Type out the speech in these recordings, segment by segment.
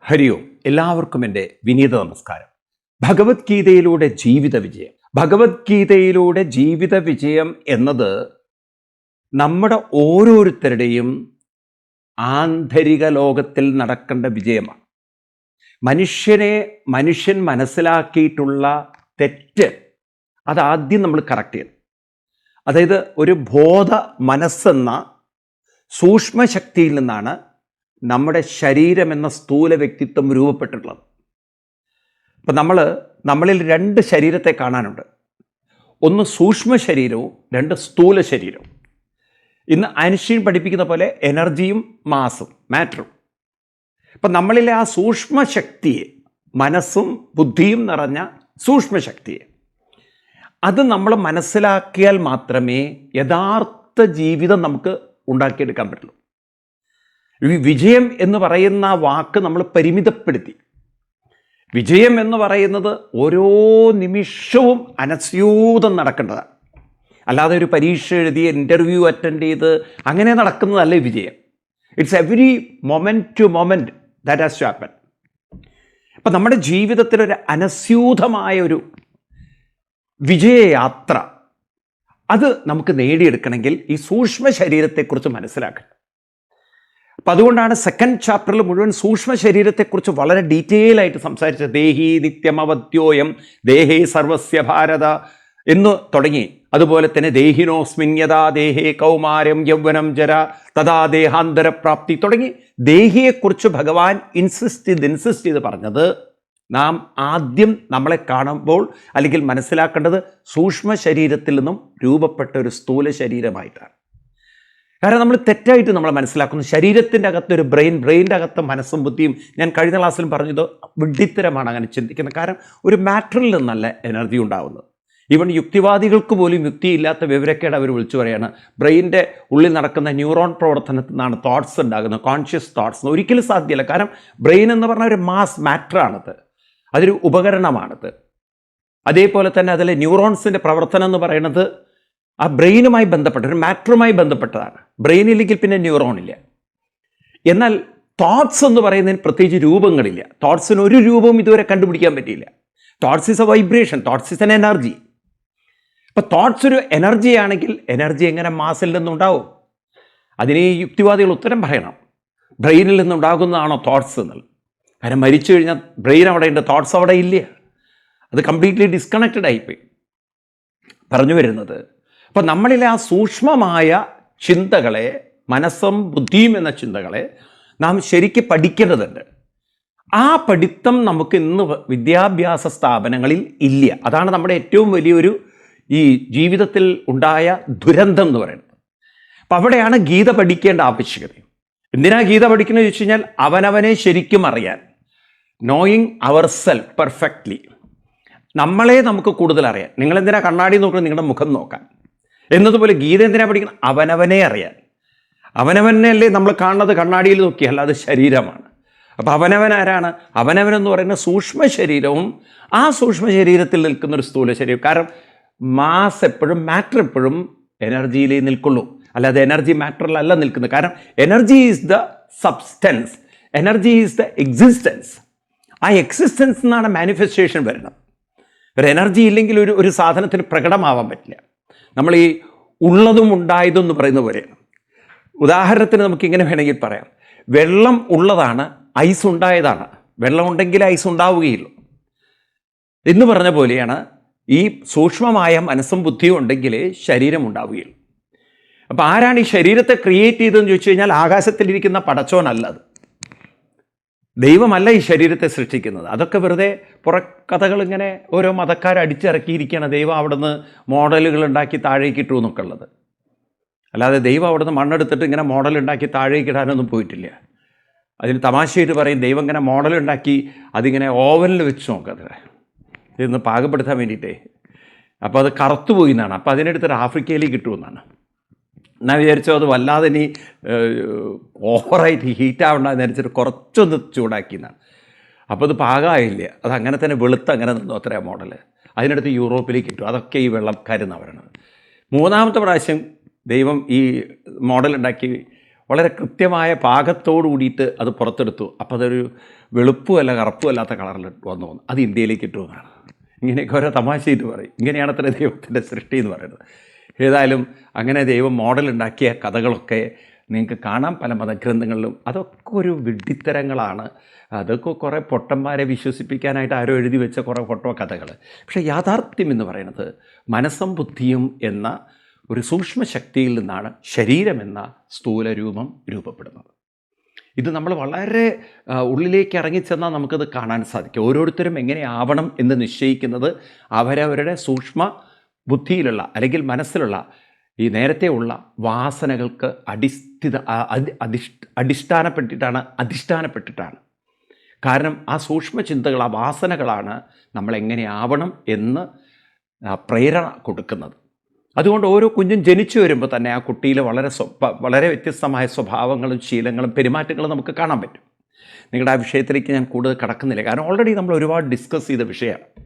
ഹരിയോ എല്ലാവർക്കും എന്റെ വിനീത നമസ്കാരം. ഭഗവത്ഗീതയിലൂടെ ജീവിത വിജയം. ഭഗവത്ഗീതയിലൂടെ ജീവിത വിജയം എന്നത് നമ്മുടെ ഓരോരുത്തരുടെയും ആന്തരിക ലോകത്തിൽ നടക്കേണ്ട വിജയമാണ്. മനുഷ്യനെ മനുഷ്യൻ മനസ്സിലാക്കിയിട്ടുള്ള തെറ്റ് അതാദ്യം നമ്മൾ കറക്റ്റ് ചെയ്യണം. അതായത് ഒരു ബോധ മനസ്സെന്ന സൂക്ഷ്മശക്തിയിൽ നിന്നാണ് നമ്മുടെ ശരീരം എന്ന സ്ഥൂല വ്യക്തിത്വം രൂപപ്പെട്ടിട്ടുള്ളത്. അപ്പം നമ്മൾ നമ്മളിൽ രണ്ട് ശരീരത്തെ കാണാനുണ്ട്. ഒന്ന് സൂക്ഷ്മ ശരീരവും രണ്ട് സ്ഥൂല ശരീരവും. ഇന്ന് ഐൻസ്റ്റീൻ പഠിപ്പിക്കുന്ന പോലെ എനർജിയും മാസും മാറ്ററും. അപ്പം നമ്മളിലെ ആ സൂക്ഷ്മ ശക്തിയെ മനസ്സും ബുദ്ധിയും നിറഞ്ഞ സൂക്ഷ്മ ശക്തിയെ അത് നമ്മൾ മനസ്സിലാക്കിയാൽ മാത്രമേ യഥാർത്ഥ ജീവിതം നമുക്ക് ഉണ്ടാക്കിയെടുക്കാൻ പറ്റുള്ളൂ. വിജയം എന്ന് പറയുന്ന വാക്ക് നമ്മൾ പരിമിതപ്പെടുത്തി. വിജയം എന്ന് പറയുന്നത് ഓരോ നിമിഷവും അനസ്യൂതം നടക്കേണ്ടതാണ്. അല്ലാതെ ഒരു പരീക്ഷ എഴുതി ഇന്റർവ്യൂ അറ്റൻഡ് ചെയ്ത് അങ്ങനെ നടക്കുന്നതല്ല വിജയം. It's every moment to moment that has to happen അപ്പം നമ്മുടെ ജീവിതത്തിലൊരു അനസ്യൂതമായ ഒരു വിജയയാത്ര അത് നമുക്ക് നേടിയെടുക്കണമെങ്കിൽ ഈ സൂക്ഷ്മ ശരീരത്തെക്കുറിച്ച് മനസ്സിലാക്കണം. അപ്പം അതുകൊണ്ടാണ് സെക്കൻഡ് ചാപ്റ്ററിൽ മുഴുവൻ സൂക്ഷ്മ ശരീരത്തെക്കുറിച്ച് വളരെ ഡീറ്റെയിൽ ആയിട്ട് സംസാരിച്ചത്. ദേഹി നിത്യമവദ്യോയം ദേഹേ സർവസ്യ ഭാരത എന്ന് തുടങ്ങി. അതുപോലെ തന്നെ ദേഹിനോസ്മിന്യതാ ദേഹേ കൗമാരം യൗവനം ജര തഥാ ദേഹാന്തരപ്രാപ്തി തുടങ്ങി. ദേഹിയെക്കുറിച്ച് ഭഗവാൻ ഇൻസിസ്റ്റ് ചെയ്ത് ഇൻസിസ്റ്റ് ചെയ്ത് പറഞ്ഞത് നാം ആദ്യം നമ്മളെ കാണുമ്പോൾ അല്ലെങ്കിൽ മനസ്സിലാക്കേണ്ടത് സൂക്ഷ്മ ശരീരത്തിൽ നിന്നും രൂപപ്പെട്ട ഒരു സ്ഥൂല ശരീരമായിട്ടാണ്. കാരണം നമ്മൾ തെറ്റായിട്ട് നമ്മൾ മനസ്സിലാക്കുന്നു. ശരീരത്തിന്റെ അകത്ത് ഒരു ബ്രെയിൻ ബ്രെയിന്റെ അകത്ത് മനസ്സും ബുദ്ധിയും ഞാൻ കഴിഞ്ഞ ക്ലാസ്സിലും പറഞ്ഞത് വിഡ്ഢിത്തരമാണ് അങ്ങനെ ചിന്തിക്കുന്നത്. കാരണം ഒരു മാറ്ററിൽ നിന്നല്ല എനർജി ഉണ്ടാവുന്നത്. ഈവൻ യുക്തിവാദികൾക്ക് പോലും യുക്തിയില്ലാത്ത വിവരക്കേട് അവർ വിളിച്ചു പറയാണ്. ബ്രെയിന്റെ ഉള്ളിൽ നടക്കുന്ന ന്യൂറോൺ പ്രവർത്തനത്തിൽ നിന്നാണ് തോട്ട്സ് ഉണ്ടാകുന്നത് കോൺഷ്യസ് തോട്ട്സ് ഒരിക്കലും സാധ്യമല്ല. കാരണം ബ്രെയിൻ എന്ന് പറഞ്ഞാൽ ഒരു മാസ് മാറ്ററാണത് അതൊരു ഉപകരണമാണത്. അതേപോലെ തന്നെ അതിലെ ന്യൂറോൺസിന്റെ പ്രവർത്തനം എന്ന് പറയുന്നത് ആ ബ്രെയിനുമായി ബന്ധപ്പെട്ട ഒരു മാറ്ററുമായി ബന്ധപ്പെട്ടതാണ്. ബ്രെയിനില്ലെങ്കിൽ പിന്നെ ന്യൂറോൺ ഇല്ല എന്നാൽ തോട്ട്സ് എന്ന് പറയുന്നതിന് പ്രത്യേകിച്ച് രൂപങ്ങളില്ല. തോട്ട്സിന് ഒരു രൂപവും ഇതുവരെ കണ്ടുപിടിക്കാൻ പറ്റിയില്ല. Thoughts is a vibration thoughts is an energy. അപ്പം തോട്ട്സ് ഒരു എനർജി ആണെങ്കിൽ എനർജി എങ്ങനെ മാസിൽ നിന്നുണ്ടാവും? അതിന് ഈ യുക്തിവാദികൾ ഉത്തരം പറയണം. ബ്രെയിനിൽ നിന്നുണ്ടാകുന്നതാണോ തോട്ട്സ് എന്നുള്ളത്. കാരണം മരിച്ചു കഴിഞ്ഞാൽ ബ്രെയിൻ അവിടെ ഉണ്ട് തോട്ട്സ് അവിടെ ഇല്ല. അത് കംപ്ലീറ്റ്ലി ഡിസ്കണക്റ്റഡ് ആയിപ്പോയി പറഞ്ഞു വരുന്നത് അപ്പോൾ നമ്മളിലെ ആ സൂക്ഷ്മമായ ചിന്തകളെ മനസ്സും ബുദ്ധിയും എന്ന ചിന്തകളെ നാം ശരിക്ക് പഠിക്കേണ്ടതുണ്ട്. ആ പഠിത്തം നമുക്ക് ഇന്ന് വിദ്യാഭ്യാസ സ്ഥാപനങ്ങളിൽ ഇല്ല. അതാണ് നമ്മുടെ ഏറ്റവും വലിയൊരു ഈ ജീവിതത്തിൽ ഉണ്ടായ ദുരന്തം എന്ന് പറയുന്നത്. അപ്പം അവിടെയാണ് ഗീത പഠിക്കേണ്ട ആവശ്യകത. എന്തിനാ ഗീത പഠിക്കുന്നത് ചോദിച്ചു കഴിഞ്ഞാൽ അവനവനെ ശരിക്കും അറിയാൻ. നോയിങ് അവർ സെൽഫ് പെർഫെക്റ്റ്ലി നമ്മളെ നമുക്ക് കൂടുതൽ അറിയാൻ. നിങ്ങൾ എന്തിനാ കണ്ണാടി നോക്കുന്നത്? നിങ്ങളുടെ മുഖം നോക്കാൻ. എന്നതുപോലെ ഗീത എന്തിനാ പഠിക്കുന്നത് അവനവനെ അറിയാൻ. അവനവനല്ലേ നമ്മൾ കാണുന്നത് കണ്ണാടിയിൽ നോക്കിയല്ല അത് ശരീരമാണ്. അപ്പോൾ അവനവൻ ആരാണ്? അവനവനെന്ന് പറയുന്ന സൂക്ഷ്മ ശരീരവും ആ സൂക്ഷ്മ ശരീരത്തിൽ നിൽക്കുന്ന ഒരു സ്ഥൂല ശരീരം കാരണം മാസ് എപ്പോഴും മാറ്റർ എപ്പോഴും എനർജിയിലേ നിൽക്കുള്ളൂ. അല്ലാതെ എനർജി മാറ്ററിലല്ല നിൽക്കുന്നത്. കാരണം energy is the substance. Energy is the existence. ആ എക്സിസ്റ്റൻസ് എന്നാണ് മാനിഫെസ്റ്റേഷൻ വരുന്നത്. ഒരു എനർജി ഇല്ലെങ്കിൽ ഒരു ഒരു സാധനത്തിന് പ്രകടമാവാൻ പറ്റില്ല. നമ്മൾ ഈ ഉള്ളതും ഉണ്ടായതും എന്ന് പറയുന്ന പോലെയാണ് ഉദാഹരണത്തിന് നമുക്ക് ഇങ്ങനെ വേണമെങ്കിൽ പറയാം. വെള്ളം ഉള്ളതാണ് ഐസ് ഉണ്ടായതാണ്. വെള്ളം ഉണ്ടെങ്കിൽ ഐസ് ഉണ്ടാവുകയുള്ളൂ എന്ന് പറഞ്ഞ പോലെയാണ് ഈ സൂക്ഷ്മമായ മനസ്സും ബുദ്ധിയും ഉണ്ടെങ്കിലേ ശരീരം ഉണ്ടാവുകയുള്ളൂ അപ്പോൾ ആരാണ് ഈ ശരീരത്തെ ക്രിയേറ്റ് ചെയ്തതെന്ന് ചോദിച്ചു കഴിഞ്ഞാൽ ആകാശത്തിലിരിക്കുന്ന പടച്ചോനല്ല അത്. ദൈവമല്ല ഈ ശരീരത്തെ സൃഷ്ടിക്കുന്നത്. അതൊക്കെ വെറുതെ പുറക്കഥകൾ ഇങ്ങനെ ഓരോ മതക്കാർ അടിച്ചിറക്കിയിരിക്കുകയാണ് ദൈവം അവിടുന്ന് മോഡലുകൾ ഉണ്ടാക്കി താഴേക്ക് ഇട്ടു എന്നൊക്കെ ഉള്ളത് അല്ലാതെ ദൈവം അവിടുന്ന് മണ്ണെടുത്തിട്ട് ഇങ്ങനെ മോഡൽ ഉണ്ടാക്കി താഴേക്ക് ഇടാനൊന്നും പോയിട്ടില്ല. അതിന് തമാശയായിട്ട് പറയും ദൈവം ഇങ്ങനെ മോഡൽ ഉണ്ടാക്കി അതിങ്ങനെ ഓവനിൽ വെച്ച് നോക്കത് ഇതൊന്ന് പാകപ്പെടുത്താൻ വേണ്ടിയിട്ടേ. അപ്പോൾ അത് കറുത്തു പോയി എന്നാണ്. അപ്പോൾ അതിനെടുത്തിട്ട് ആഫ്രിക്കയിലേക്ക് കിട്ടുമെന്നാണ് എന്നാ വിചാരിച്ചോ അത് വല്ലാതെ ഇനി ഓവറായിട്ട് ഹീറ്റ് ആവണ്ടെന്ന് വിചാരിച്ചിട്ട് കുറച്ചൊന്ന് ചൂടാക്കി എന്നാണ് അപ്പോൾ അത് പാകമായില്ല? അത് അങ്ങനെ തന്നെ വെളുത്ത് അങ്ങനെ നിന്നു അത്രയാ മോഡൽ അതിനടുത്ത് യൂറോപ്പിലേക്ക് കിട്ടും അതൊക്കെ ഈ വെള്ളക്കാരെന്നാണ് പറയണത് മൂന്നാമത്തെ പ്രാവശ്യം ദൈവം ഈ മോഡൽ ഉണ്ടാക്കി വളരെ കൃത്യമായ പാകത്തോട് കൂടിയിട്ട് അത് പുറത്തെടുത്തു. അപ്പോൾ അതൊരു വെളുപ്പുമല്ല കറുപ്പും അല്ലാത്ത കളറിൽ വന്നു വന്നു അത് ഇന്ത്യയിലേക്ക് ഇട്ടു എന്നാണ്. ഇങ്ങനെയൊക്കെ ഓരോ തമാശയിട്ട് പറയും. ഇങ്ങനെയാണ് അത്ര ദൈവത്തിന്റെ സൃഷ്ടി എന്ന് പറയുന്നത്. ഏതായാലും അങ്ങനെ ദൈവം മോഡൽ ഉണ്ടാക്കിയ കഥകളൊക്കെ നിങ്ങൾക്ക് കാണാം പല മതഗ്രന്ഥങ്ങളിലും. അതൊക്കെ ഒരു വിഡ്ഢിത്തരങ്ങളാണ്. അതൊക്കെ കുറേ പൊട്ടന്മാരെ വിശ്വസിപ്പിക്കാനായിട്ട് ആരോ എഴുതി വെച്ച കുറേ ഫോട്ടോ കഥകൾ പക്ഷേ യാഥാർത്ഥ്യം എന്ന് പറയുന്നത് മനസ്സും ബുദ്ധിയും എന്ന ഒരു സൂക്ഷ്മ ശക്തിയിൽ നിന്നാണ് ശരീരമെന്ന സ്ഥൂലരൂപം രൂപപ്പെടുന്നത്. ഇത് നമ്മൾ വളരെ ഉള്ളിലേക്ക് ഇറങ്ങിച്ചെന്നാൽ നമുക്കത് കാണാൻ സാധിക്കും. ഓരോരുത്തരും എങ്ങനെ ആവണം എന്ന് നിശ്ചയിക്കുന്നത് അവരവരുടെ സൂക്ഷ്മ ബുദ്ധിയിലുള്ള അല്ലെങ്കിൽ മനസ്സിലുള്ള ഈ നേരത്തെ ഉള്ള വാസനകൾക്ക് അടിസ്ഥിത അടിസ്ഥാനപ്പെട്ടിട്ടാണ് അധിഷ്ഠാനപ്പെട്ടിട്ടാണ്. കാരണം ആ സൂക്ഷ്മ ചിന്തകൾ ആ വാസനകളാണ് ആവണം എന്ന് പ്രേരണ കൊടുക്കുന്നത്. അതുകൊണ്ട് ഓരോ കുഞ്ഞും ജനിച്ചു വരുമ്പോൾ തന്നെ ആ കുട്ടിയിൽ വളരെ വളരെ വ്യത്യസ്തമായ സ്വഭാവങ്ങളും ശീലങ്ങളും പെരുമാറ്റങ്ങളും നമുക്ക് കാണാൻ പറ്റും. നിങ്ങളുടെ ആ വിഷയത്തിലേക്ക് ഞാൻ കൂടുതൽ കടക്കുന്നില്ല. കാരണം ഓൾറെഡി നമ്മൾ ഒരുപാട് ഡിസ്കസ് ചെയ്ത വിഷയമാണ്.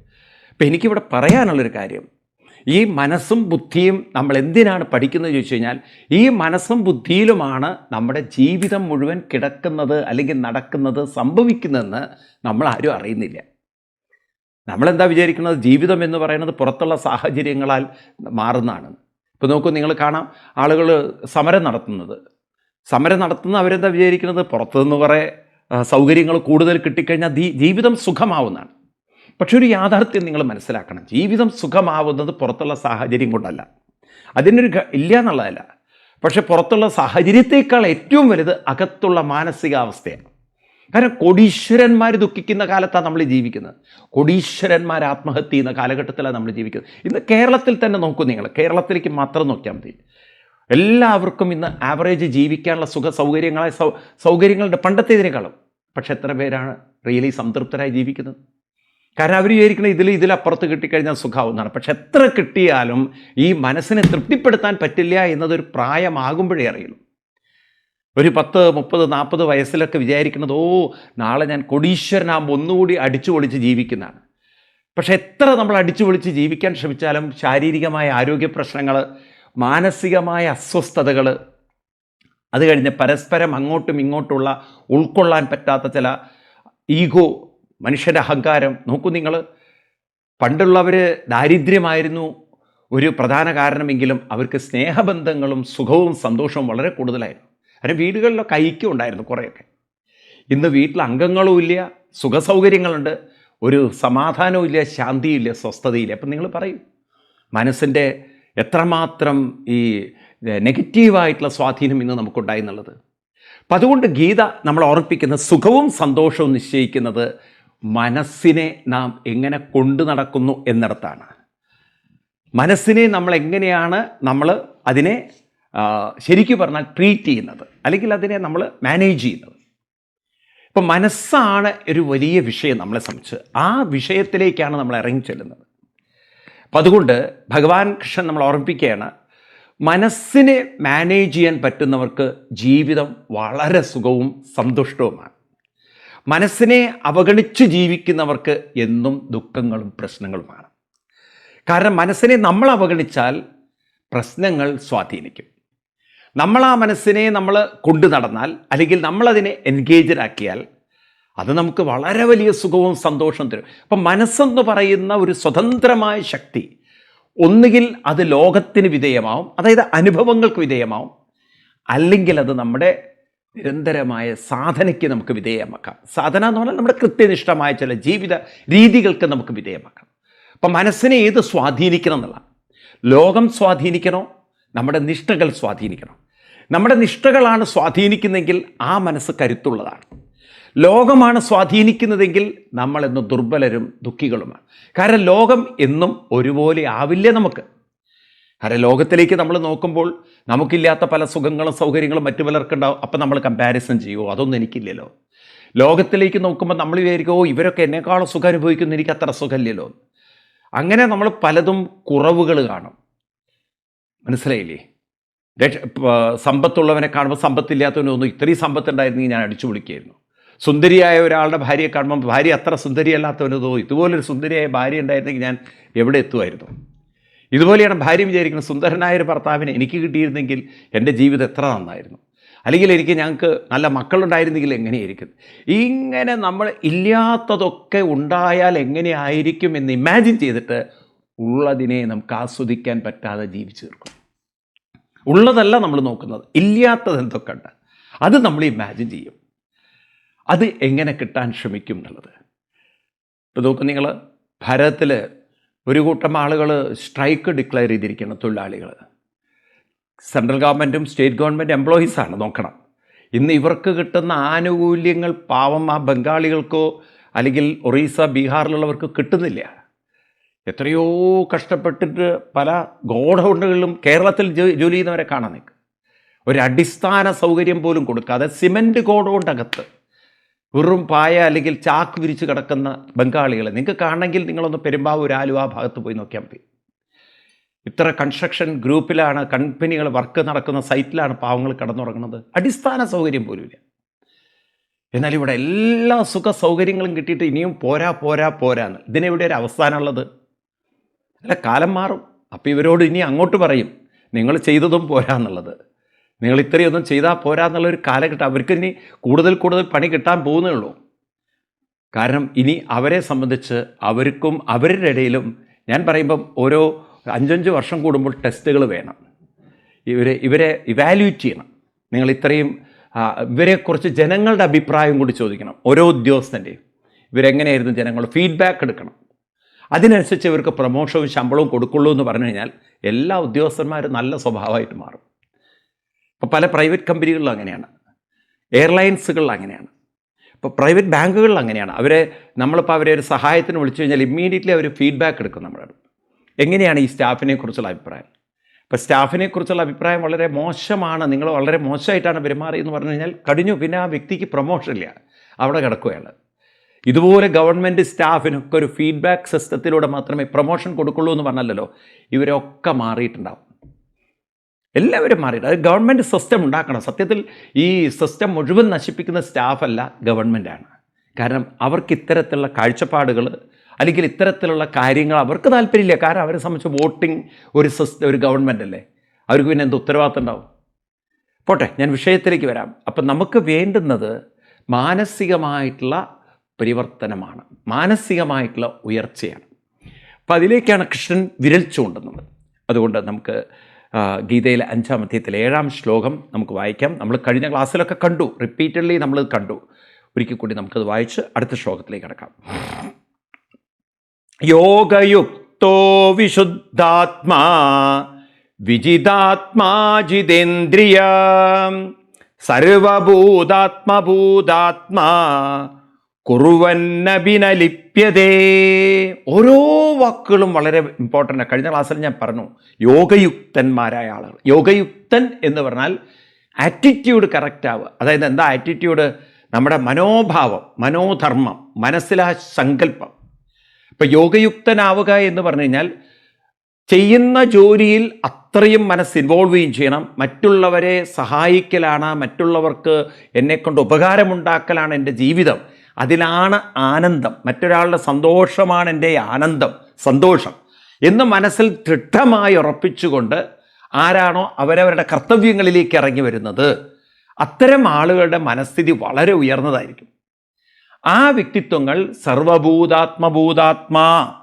അപ്പോൾ എനിക്കിവിടെ പറയാനുള്ളൊരു കാര്യം ഈ മനസ്സും ബുദ്ധിയും നമ്മൾ എന്തിനാണ് പഠിക്കുന്നത് ചോദിച്ചു കഴിഞ്ഞാൽ ഈ മനസ്സും ബുദ്ധിയിലുമാണ് നമ്മുടെ ജീവിതം മുഴുവൻ കിടക്കുന്നത് അല്ലെങ്കിൽ നടക്കുന്നത് സംഭവിക്കുന്നതെന്ന് നമ്മൾ ആരും അറിയുന്നില്ല. നമ്മളെന്താ വിചാരിക്കുന്നത്? ജീവിതം എന്ന് പറയുന്നത് പുറത്തുള്ള സാഹചര്യങ്ങളാൽ മാറുന്നതാണ്. ഇപ്പോൾ നോക്കൂ നിങ്ങൾ കാണാം ആളുകൾ സമരം നടത്തുന്നത്. സമരം നടത്തുന്ന അവരെന്താ വിചാരിക്കുന്നത്? പുറത്തുനിന്ന് കുറേ സൗകര്യങ്ങൾ കൂടുതൽ കിട്ടിക്കഴിഞ്ഞാൽ ജീവിതം സുഖമാവുന്നതാണ്. പക്ഷെ ഒരു യാഥാർത്ഥ്യം നിങ്ങൾ മനസ്സിലാക്കണം. ജീവിതം സുഖമാവുന്നത് പുറത്തുള്ള സാഹചര്യം കൊണ്ടല്ല. അതിനൊരു ഇല്ല എന്നുള്ളതല്ല. പക്ഷെ പുറത്തുള്ള സാഹചര്യത്തേക്കാൾ ഏറ്റവും വലുത് അകത്തുള്ള മാനസികാവസ്ഥയാണ്. കാരണം കോടീശ്വരന്മാർ ദുഃഖിക്കുന്ന കാലത്താണ് നമ്മൾ ജീവിക്കുന്നത്. കോടീശ്വരന്മാർ ആത്മഹത്യ ചെയ്യുന്ന കാലഘട്ടത്തിലാണ് നമ്മൾ ജീവിക്കുന്നത്. ഇന്ന് കേരളത്തിൽ തന്നെ നോക്കൂ നിങ്ങൾ. കേരളത്തിലേക്ക് മാത്രം നോക്കിയാൽ മതി. എല്ലാവർക്കും ഇന്ന് ആവറേജ് ജീവിക്കാനുള്ള സുഖ സൗകര്യങ്ങളായ സൗ സൗകര്യങ്ങളുടെ പണ്ടത്തേതിനേക്കാളും. പക്ഷെ എത്ര പേരാണ് റിയലി സംതൃപ്തരായി ജീവിക്കുന്നത്? കാരണം അവർ വിചാരിക്കുന്ന ഇതിൽ ഇതിലപ്പുറത്ത് കിട്ടിക്കഴിഞ്ഞാൽ സുഖമാവുന്നതാണ് പക്ഷെ എത്ര കിട്ടിയാലും ഈ മനസ്സിനെ തൃപ്തിപ്പെടുത്താൻ പറ്റില്ല എന്നതൊരു പ്രായമാകുമ്പോഴേ അറിയുള്ളൂ. ഒരു പത്ത് മുപ്പത് നാൽപ്പത് വയസ്സിലൊക്കെ വിചാരിക്കുന്നത് ഓ നാളെ ഞാൻ കൊടീശ്വരനാകുമ്പോൾ ഒന്നുകൂടി അടിച്ചു പൊളിച്ച് ജീവിക്കുന്നതാണ്. പക്ഷെ എത്ര നമ്മൾ അടിച്ചു പൊളിച്ച് ജീവിക്കാൻ ശ്രമിച്ചാലും ശാരീരികമായ ആരോഗ്യ പ്രശ്നങ്ങൾ മാനസികമായ അസ്വസ്ഥതകൾ അത് കഴിഞ്ഞ് പരസ്പരം അങ്ങോട്ടും ഇങ്ങോട്ടുള്ള ഉൾക്കൊള്ളാൻ പറ്റാത്ത ചില ഈഗോ മനുഷ്യരുടെ അഹങ്കാരം. നോക്കൂ നിങ്ങൾ പണ്ടുള്ളവർ ദാരിദ്ര്യമായിരുന്നു ഒരു പ്രധാന കാരണമെങ്കിലും അവർക്ക് സ്നേഹബന്ധങ്ങളും സുഖവും സന്തോഷവും വളരെ കൂടുതലായിരുന്നു. അതിന് വീടുകളിലൊക്കെ ഐക്യം ഉണ്ടായിരുന്നു കുറേയൊക്കെ. ഇന്ന് വീട്ടിൽ അംഗങ്ങളും ഇല്ല സുഖസൗകര്യങ്ങളുണ്ട് ഒരു സമാധാനവും ഇല്ല ശാന്തിയില്ല സ്വസ്ഥതയില്ല അപ്പം നിങ്ങൾ പറയും മനസ്സിന്റെ എത്രമാത്രം ഈ നെഗറ്റീവായിട്ടുള്ള സ്വാധീനം ഇന്ന് നമുക്കുണ്ടായി എന്നുള്ളത്. അപ്പം അതുകൊണ്ട് ഗീത നമ്മൾ ഓർപ്പിക്കുന്ന സുഖവും സന്തോഷവും നിശ്ചയിക്കുന്നത് മനസ്സിനെ നാം എങ്ങനെ കൊണ്ടു നടക്കുന്നു എന്നിടത്താണ്. മനസ്സിനെ നമ്മൾ എങ്ങനെയാണ് നമ്മൾ അതിനെ ശരിക്കും പറഞ്ഞാൽ ട്രീറ്റ് ചെയ്യുന്നത് അല്ലെങ്കിൽ അതിനെ നമ്മൾ മാനേജ് ചെയ്യുന്നത്. ഇപ്പം മനസ്സാണ് ഒരു വലിയ വിഷയം നമ്മളെ സംബന്ധിച്ച്. ആ വിഷയത്തിലേക്കാണ് നമ്മൾ ഇറങ്ങി ചെല്ലുന്നത്. അപ്പം അതുകൊണ്ട് ഭഗവാൻ കൃഷ്ണൻ നമ്മൾ ഓർമ്മിപ്പിക്കുകയാണ് മനസ്സിനെ മാനേജ് ചെയ്യാൻ പറ്റുന്നവർക്ക് ജീവിതം വളരെ സുഖവും സന്തുഷ്ടവുമാണ്. മനസ്സിനെ അവഗണിച്ച് ജീവിക്കുന്നവർക്ക് എന്നും ദുഃഖങ്ങളും പ്രശ്നങ്ങളുമാണ്. കാരണം മനസ്സിനെ നമ്മൾ അവഗണിച്ചാൽ പ്രശ്നങ്ങൾ സ്വാധീനിക്കും. നമ്മൾ ആ മനസ്സിനെ നമ്മൾ കൊണ്ടു നടന്നാൽ അല്ലെങ്കിൽ നമ്മളതിനെ എൻഗേജഡാക്കിയാൽ അത് നമുക്ക് വളരെ വലിയ സുഖവും സന്തോഷവും തരും. അപ്പം മനസ്സെന്ന് പറയുന്ന ഒരു സ്വതന്ത്രമായ ശക്തി ഒന്നുകിൽ അത് ലോകത്തിന് വിധേയമാവും അതായത് അനുഭവങ്ങൾക്ക് വിധേയമാവും അല്ലെങ്കിൽ അത് നമ്മുടെ നിരന്തരമായ സാധനയ്ക്ക് നമുക്ക് വിധേയമാക്കാം. സാധന എന്ന് പറഞ്ഞാൽ നമ്മുടെ കൃത്യനിഷ്ഠമായ ചില ജീവിത രീതികൾക്ക് നമുക്ക് വിധേയമാക്കാം. അപ്പം മനസ്സിനെ ഏത് സ്വാധീനിക്കണം എന്നുള്ള ലോകം സ്വാധീനിക്കണോ? നമ്മുടെ നിഷ്ഠകൾ സ്വാധീനിക്കണം? നമ്മുടെ നിഷ്ഠകളാണ് സ്വാധീനിക്കുന്നതെങ്കിൽ ആ മനസ്സ് കരുത്തുള്ളതാണ്. ലോകമാണ് സ്വാധീനിക്കുന്നതെങ്കിൽ നമ്മളെന്ന് ദുർബലരും ദുഃഖികളുമാണ്. കാരണം ലോകം എന്നും ഒരുപോലെ ആവില്ല നമുക്ക്. ലോകത്തിലേക്ക് നമ്മൾ നോക്കുമ്പോൾ നമുക്കില്ലാത്ത പല സുഖങ്ങളും സൗകര്യങ്ങളും മറ്റു പലർക്കുണ്ടാവും അപ്പം നമ്മൾ കമ്പാരിസൺ ചെയ്യുമോ അതൊന്നും എനിക്കില്ലല്ലോ. ലോകത്തിലേക്ക് നോക്കുമ്പോൾ നമ്മൾ വിചാരിക്കും ഓ ഇവരൊക്കെ എന്നെക്കാളും സുഖം അനുഭവിക്കുന്നു എനിക്ക് അത്ര സുഖമില്ലല്ലോ. അങ്ങനെ നമ്മൾ പലതും കുറവുകൾ കാണും. മനസ്സിലായില്ലേ? സമ്പത്തുള്ളവനെ കാണുമ്പോൾ സമ്പത്തില്ലാത്തവനൊന്നും ഇത്രയും സമ്പത്തുണ്ടായിരുന്നെങ്കിൽ ഞാൻ അടിച്ചു വിളിക്കായിരുന്നു സുന്ദരിയായ ഒരാളുടെ ഭാര്യയെ കാണുമ്പോൾ ഭാര്യ അത്ര സുന്ദരിയല്ലാത്തവനോ ഇതുപോലൊരു സുന്ദരിയായ ഭാര്യ ഉണ്ടായിരുന്നെങ്കിൽ ഞാൻ എവിടെ എത്തുമായിരുന്നു? ഇതുപോലെയാണ് ഭാര്യ വിചാരിക്കുന്നത് സുന്ദരനായ ഒരു ഭർത്താവിനെ എനിക്ക് കിട്ടിയിരുന്നെങ്കിൽ എന്റെ ജീവിതം എത്ര നന്നായിരുന്നു. അല്ലെങ്കിൽ എനിക്ക് ഞങ്ങൾക്ക് നല്ല മക്കളുണ്ടായിരുന്നെങ്കിൽ എങ്ങനെയായിരിക്കും. ഇങ്ങനെ നമ്മൾ ഇല്ലാത്തതൊക്കെ ഉണ്ടായാൽ എങ്ങനെയായിരിക്കും എന്ന് ഇമാജിൻ ചെയ്തിട്ട് ഉള്ളതിനെ നമുക്ക് ആസ്വദിക്കാൻ പറ്റാതെ ജീവിച്ചു തീർക്കും. ഉള്ളതല്ല നമ്മൾ നോക്കുന്നത്. ഇല്ലാത്തത് എന്തൊക്കെ ഉണ്ട്? അത് നമ്മൾ ഇമാജിൻ ചെയ്യും. അത് എങ്ങനെ കിട്ടാൻ ശ്രമിക്കും എന്നുള്ളത്. ഇപ്പോൾ നോക്കും നിങ്ങൾ ഭാരതത്തിൽ ഒരു കൂട്ടം ആളുകൾ സ്ട്രൈക്ക് ഡിക്ലെയർ ചെയ്തിരിക്കണം തൊഴിലാളികൾ. സെൻട്രൽ ഗവൺമെന്റും സ്റ്റേറ്റ് ഗവൺമെന്റ് എംപ്ലോയീസാണ് നോക്കണം. ഇന്ന് ഇവർക്ക് കിട്ടുന്ന ആനുകൂല്യങ്ങൾ പാവം ആ ബംഗാളികൾക്കോ അല്ലെങ്കിൽ ഒറീസ ബീഹാറിലുള്ളവർക്ക് കിട്ടുന്നില്ല. എത്രയോ കഷ്ടപ്പെട്ടിട്ട് പല ഗോഡൗണുകളിലും കേരളത്തിൽ ജോലി ചെയ്യുന്നവരെ കാണാൻ നിൽക്കുക ഒരു അടിസ്ഥാന സൗകര്യം പോലും കൊടുക്കാതെ സിമന്റ് ഗോഡൗണ്ടകത്ത് വെറും പായ അല്ലെങ്കിൽ ചാക്ക് വിരിച്ച് കിടക്കുന്ന ബംഗാളികൾ നിങ്ങൾക്ക് കാണണമെങ്കിൽ നിങ്ങളൊന്ന് പെരുമ്പാവൂർ ആലുവ ഭാഗത്ത് പോയി നോക്കിയാൽ മതി. ഇത്ര കൺസ്ട്രക്ഷൻ ഗ്രൂപ്പിലാണ് കമ്പനികൾ വർക്ക് നടക്കുന്ന സൈറ്റിലാണ് പാവങ്ങൾ കിടന്നുറങ്ങുന്നത്. അടിസ്ഥാന സൗകര്യം പോലുമില്ല എന്നാൽ ഇവിടെ എല്ലാ സുഖ സൗകര്യങ്ങളും കിട്ടിയിട്ട് ഇനിയും പോരാ പോരാ പോരാന്ന് ഇതിനെവിടെ ഒരു അവസാനമുള്ളത് അല്ല കാലം മാറും. അപ്പോൾ ഇവരോട് ഇനി അങ്ങോട്ട് പറയും നിങ്ങൾ ചെയ്തതും പോരാ എന്നുള്ളത്. നിങ്ങൾ ഇത്രയൊന്നും ചെയ്താൽ പോരാ എന്നുള്ളൊരു കാലഘട്ടം അവർക്ക് ഇനി കൂടുതൽ കൂടുതൽ പണി കിട്ടാൻ പോകുന്നേ ഉള്ളൂ. കാരണം ഇനി അവരെ സംബന്ധിച്ച് അവർക്കും അവരുടെ ഇടയിലും ഞാൻ പറയുമ്പം ഓരോ അഞ്ചഞ്ച് വർഷം കൂടുമ്പോൾ ടെസ്റ്റുകൾ വേണം. ഇവരെ ഇവരെ ഇവാലുവേറ്റ് ചെയ്യണം. നിങ്ങൾ ഇത്രയും ഇവരെക്കുറിച്ച് ജനങ്ങളുടെ അഭിപ്രായം കൂടി ചോദിക്കണം. ഓരോ ഉദ്യോഗസ്ഥന്റെയും ഇവരെങ്ങനെയായിരുന്നു ജനങ്ങൾ ഫീഡ്ബാക്ക് എടുക്കണം. അതിനനുസരിച്ച് ഇവർക്ക് പ്രൊമോഷനും ശമ്പളവും കൊടുക്കുള്ളൂ എന്ന് പറഞ്ഞു കഴിഞ്ഞാൽ എല്ലാ ഉദ്യോഗസ്ഥന്മാരും നല്ല സ്വഭാവമായിട്ട് മാറും. ഇപ്പോൾ പല പ്രൈവറ്റ് കമ്പനികളിലും അങ്ങനെയാണ്. എയർലൈൻസുകളിൽ അങ്ങനെയാണ്. ഇപ്പോൾ പ്രൈവറ്റ് ബാങ്കുകളിൽ അങ്ങനെയാണ്. അവരെ നമ്മളിപ്പോൾ അവരെ ഒരു സഹായത്തിന് വിളിച്ചു കഴിഞ്ഞാൽ ഇമ്മീഡിയറ്റ്ലി അവർ ഫീഡ്ബാക്ക് എടുക്കും നമ്മളോട് എങ്ങനെയാണ് ഈ സ്റ്റാഫിനെ കുറിച്ചുള്ള അഭിപ്രായം? ഇപ്പോൾ സ്റ്റാഫിനെ കുറിച്ചുള്ള അഭിപ്രായം വളരെ മോശമാണ്. നിങ്ങൾ വളരെ മോശമായിട്ടാണ് പെരുമാറിയെന്ന് പറഞ്ഞു കഴിഞ്ഞാൽ കഴിഞ്ഞു പിന്നെ ആ വ്യക്തിക്ക് പ്രൊമോഷൻ ഇല്ല. അവിടെ കിടക്കുകയാണ്. ഇതുപോലെ ഗവൺമെന്റ് സ്റ്റാഫിനൊക്കെ ഒരു ഫീഡ്ബാക്ക് സിസ്റ്റത്തിലൂടെ മാത്രമേ പ്രൊമോഷൻ കൊടുക്കുള്ളൂ എന്ന് പറഞ്ഞല്ലോ ഇവരൊക്കെ മാറിയിട്ടുണ്ടാവും. എല്ലാവരും മാറിയിട്ട് അത് ഗവൺമെന്റ് സിസ്റ്റം ഉണ്ടാക്കണം. സത്യത്തിൽ ഈ സിസ്റ്റം മുഴുവൻ നശിപ്പിക്കുന്ന സ്റ്റാഫല്ല ഗവൺമെന്റാണ് കാരണം അവർക്ക് ഇത്തരത്തിലുള്ള കാഴ്ചപ്പാടുകൾ അല്ലെങ്കിൽ ഇത്തരത്തിലുള്ള കാര്യങ്ങൾ അവർക്ക് താല്പര്യമില്ല. കാരണം അവരെ സംബന്ധിച്ച് വോട്ടിംഗ് ഒരു സിസ്റ്റം ഒരു ഗവൺമെന്റ് അല്ലേ? അവർക്ക് പിന്നെ എന്ത് ഉത്തരവാദിത്തം ഉണ്ടാവും? പോട്ടെ ഞാൻ വിഷയത്തിലേക്ക് വരാം. അപ്പം നമുക്ക് വേണ്ടുന്നത് മാനസികമായിട്ടുള്ള പരിവർത്തനമാണ്. മാനസികമായിട്ടുള്ള ഉയർച്ചയാണ്. അപ്പം അതിലേക്കാണ് കൃഷ്ണൻ വിരൽ ചൂണ്ടുന്നത്. അതുകൊണ്ട് നമുക്ക് ഗീതയിലെ അഞ്ചാം അധ്യായത്തിലെ ഏഴാം ശ്ലോകം നമുക്ക് വായിക്കാം. നമ്മൾ കഴിഞ്ഞ ക്ലാസ്സിലൊക്കെ കണ്ടു. റിപ്പീറ്റഡ്ലി നമ്മൾ കണ്ടു. ഒരിക്കൽ കൂടി നമുക്കത് വായിച്ച് അടുത്ത ശ്ലോകത്തിലേക്ക് കിടക്കാം. യോഗയുക്തോ വിശുദ്ധാത്മാ വിജിതാത്മാ ജിതേന്ദ്രിയ സർവഭൂതാത്മഭൂതാത്മാ കുറുവന്നഭിനലിപ്യതേ ഓരോ വാക്കുകളും വളരെ ഇമ്പോർട്ടന്റ് ആണ്. കഴിഞ്ഞ ക്ലാസ്സിൽ ഞാൻ പറഞ്ഞു യോഗയുക്തന്മാരായ ആളുകൾ. യോഗയുക്തൻ എന്ന് പറഞ്ഞാൽ ആറ്റിറ്റ്യൂഡ് കറക്റ്റ് ആവുക. അതായത് എന്താ ആറ്റിറ്റ്യൂഡ് നമ്മുടെ മനോഭാവം മനോധർമ്മം മനസ്സിലാ സങ്കല്പം. ഇപ്പം യോഗയുക്തനാവുക എന്ന് പറഞ്ഞു കഴിഞ്ഞാൽ ചെയ്യുന്ന ജോലിയിൽ അത്രയും മനസ്സ് ഇൻവോൾവ് ചെയ്യുകയും ചെയ്യണം. മറ്റുള്ളവരെ സഹായിക്കലാണ് മറ്റുള്ളവർക്ക് എന്നെക്കൊണ്ട് ഉപകാരമുണ്ടാക്കലാണ് എന്റെ ജീവിതം. അതിലാണ് ആനന്ദം. മറ്റൊരാളുടെ സന്തോഷമാണ് എന്റെ ആനന്ദം സന്തോഷം എന്ന് മനസ്സിൽ ദൃഢമായി ഉറപ്പിച്ചുകൊണ്ട് ആരാണോ അവരവരുടെ കർത്തവ്യങ്ങളിലേക്ക് ഇറങ്ങി വരുന്നത് അത്തരം ആളുകളുടെ മനസ്ഥിതി വളരെ ഉയർന്നതായിരിക്കും. ആ വ്യക്തിത്വങ്ങൾ സർവഭൂതാത്മഭൂതാത്മാ